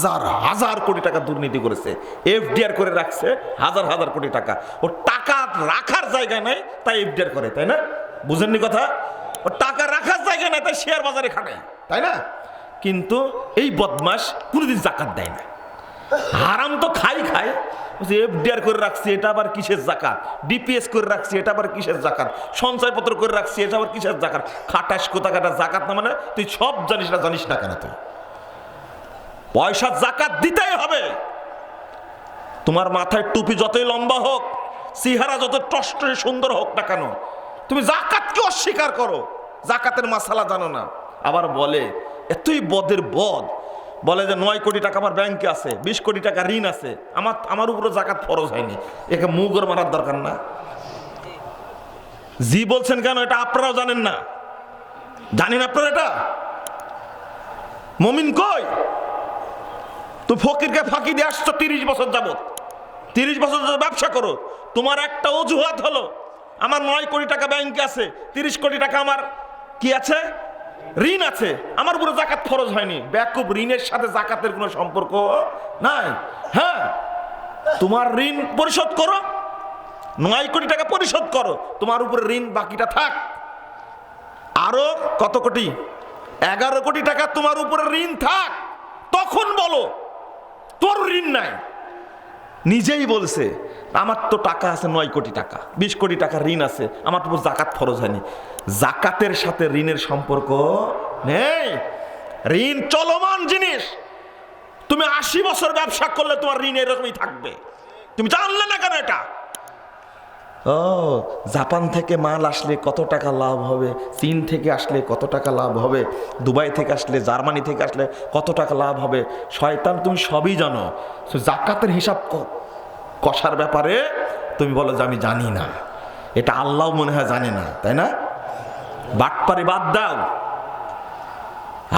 হাজার হাজার কোটি টাকা দুর্নীতি করেছে, এফডিআর করে রাখছে, হাজার হাজার কোটি টাকা। ও টাকা রাখার জায়গা নাই, তাই এফডিআর করে, তাই না? বুঝেননি কথা? ও টাকা রাখার জায়গা নাই, তাই শেয়ার বাজারে খাটে তাই না? কিন্তু এই বদমাস কোনোদিন জাকাত দেয় না। হারাম তো খাই খাই। এফডিআর করে রাখছি, এটা আবার কিসের জাকাত? ডিপিএস করে রাখছি, এটা আবার কিসের জাকাত? সঞ্চয়পত্র করে রাখছি, এটা আবার কিসের জাকাত? খাটাস কোথা কাটা জাকাত না মানে? তুই সব জানিস না জানিস না কেন তুই? পয়সা জাকাত দিতেই হবে। তোমার মাথায় টুপি যতই লম্বা হোক সিহারা যত টষ্ট সুন্দর হোক না কেন, তুমি জাকাতকে অস্বীকার করো। জাকাতের মাসালা জানো না। আবার বলে, এতই বদের বদ। বলে যে, নয় কোটি টাকা আমার ব্যাংকে আছে, বিশ কোটি টাকা ঋণ আছে, আমার আমার উপরে জাকাত ফরজ হয়নি। একে মুগর মারার দরকার না। জি বলছেন কেন, এটা আপনারাও জানেন না। জানেন আপনারা এটা? মমিন কই? তুই ফকিরকে ফাঁকি দিয়ে আসছো তিরিশ বছর যাবত তিরিশ বছর ব্যবসা করো। তোমার একটা অজুহাত হলো, আমার নয় কোটি টাকা ব্যাংকে আছে, তিরিশ কোটি টাকা আমার কি আছে? ঋণ আছে। আমার উপরে জাকাত ফরজ হয়নি। ব্যাকুব ঋণের সাথে জাকাতের কোনো সম্পর্ক নাই। হ্যাঁ তোমার ঋণ পরিশোধ করো। নয় কোটি টাকা পরিশোধ করো। তোমার উপরে ঋণ বাকিটা থাক। আরও কত কোটি? এগারো কোটি টাকা তোমার উপরে ঋণ থাক। তখন বলো। তোর ঋণ নাই। নিজেই বলছে, আমার তো টাকা আছে নয় কোটি টাকা, বিশ কোটি টাকা ঋণ আছে, আমার তো জাকাত ফরজ হয়নি। জাকাতের সাথে ঋণের সম্পর্ক নেই। ঋণ চলমান জিনিস। তুমি আশি বছর ব্যবসা করলে তোমার ঋণ এরকমই থাকবে। তুমি জানলে না কেন এটা? ও, জাপান থেকে মাল আসলে কত টাকা লাভ হবে? চীন থেকে আসলে কত টাকা লাভ হবে? দুবাই থেকে আসলে, জার্মানি থেকে আসলে কত টাকা লাভ হবে? শয়তান, তুমি সবই জানো। জাকাতের হিসাব কষার ব্যাপারে তুমি বলো যে আমি জানি না। এটা আল্লাহ মনে হয় জানে না, তাই না? বাটপারি বাদ দাও।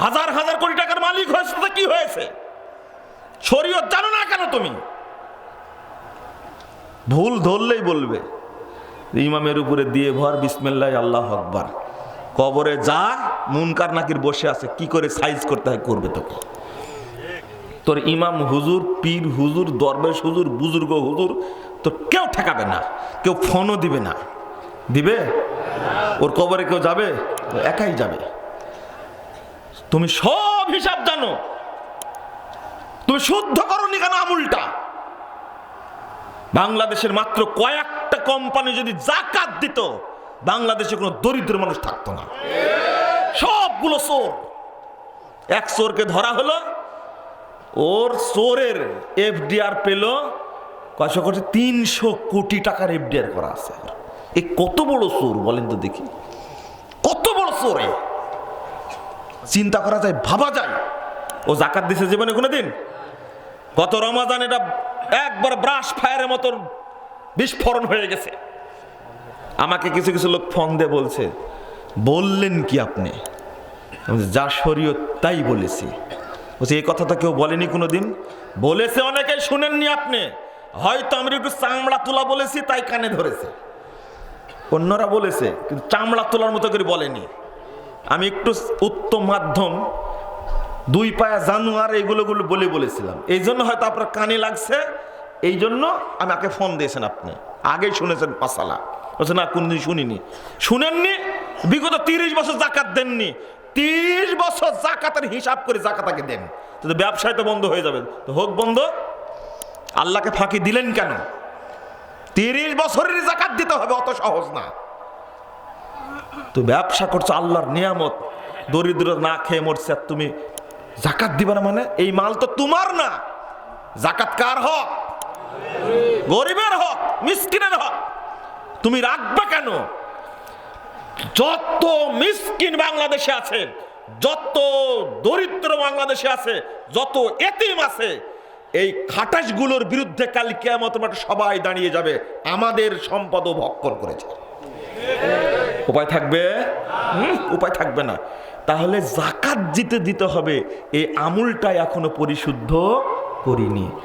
হাজার হাজার কোটি টাকার মালিক হয়েছে তো কি হয়েছে? শরীয়ত জানো না কেন তুমি? ভুল ধরলেই বলবে। ইমামের উপরে দিয়ে ভর, বিসমিল্লাহ, আল্লাহ আকবার। কবরে যা মুনকার নাকির বসে আছে, কি করে সাইজ করতে হয়, করবে তোকে। তোর ইমাম হুজুর, পীর হুজুর, দরবেশ হুজুর, বুজুর্গ হুজুর, তো কেউ ঠেকাবে না, কেউ ফোনও দিবে না। দিবে? ওর কবরে কেউ যাবে? একাই যাবে। তুমি সব হিসাব জানো। তুমি শুদ্ধ করো নি কেন আমুলটা? বাংলাদেশের মাত্র কয়েকটা কোম্পানি যদি জাকাত দিত, বাংলাদেশে কোনো দরিদ্র মানুষ থাকতো না। সবগুলো চোর। এক চোরকে ধরা হলো, ওর চোরের এফডিআর পেল কয়শো কোটি তিনশো কোটি টাকার এফডিআর করা আছে। এ কত বড় চোর, বলেন তো দেখি। কত বড় চোর চিন্তা করা যায়, ভাবা যায়। ও জাকাত দিছে জীবনে কোনোদিন? গত রমাজান এটা একবার ব্রাশ ফায়ারের মতন বিস্ফোরণ হয়ে গেছে। আমাকে কিছু কিছু লোক ফোন দিয়ে বলছে, বললেন কি আপনি? যা শরীয়ত তাই বলেছি। বলছি, এই কথা তো কেউ বলেনি কোনো দিন বলেছে অনেকেই, শুনেননি আপনি। হয়তো আমি একটু চামড়া তোলা বলেছি, তাই কানে ধরেছে। অন্যরা বলেছে, কিন্তু চামড়া তোলার মতো করে বলেনি। আমি একটু উত্তম মাধ্যম, দুই পায়া জানুয়ার এইগুলোগুলো বলে বলেছিলাম। এই জন্য হয়তো আপনার কানে লাগছে এই জন্য আমাকে ফোন দিয়েছেন আপনি। আগেই শুনেছেন পাসালা বলছে না, কোনদিন শুনিনি। শুনেননি, বিগত তিরিশ বছর জাকাত দেননি। তিরিশ বছর জাকাতের হিসাব করে জাকাতাকে দেন। তো ব্যবসায় তো বন্ধ হয়ে যাবে। তো হোক বন্ধ, আল্লাহকে ফাঁকি দিলেন কেন? তিরিশ বছরের জাকাত দিতে হবে, অত সহজ না। তো ব্যবসা করছ আল্লাহর নিয়ামত। দরিদ্র না খেয়ে মরছে, আর তুমি জাকাত দিবে না মানে? এই মাল তো তোমার না। জাকাত কার হক? গরিবের হক, মিসকিনের হক। তুমি রাখবে কেন? যত মিসকিন বাংলাদেশে আছে, যত দরিদ্র বাংলাদেশে আছে, যত এতিম আছে, এই খাটাসগুলোর বিরুদ্ধে কাল কেমত সবাই দাঁড়িয়ে যাবে। আমাদের সম্পদ ভক্ষণ করেছে। উপায় থাকবে? উপায় থাকবে না। তাহলে জাকাত জিতে দিতে হবে। এই আমুলটা এখনও পরিশুদ্ধ করিনি।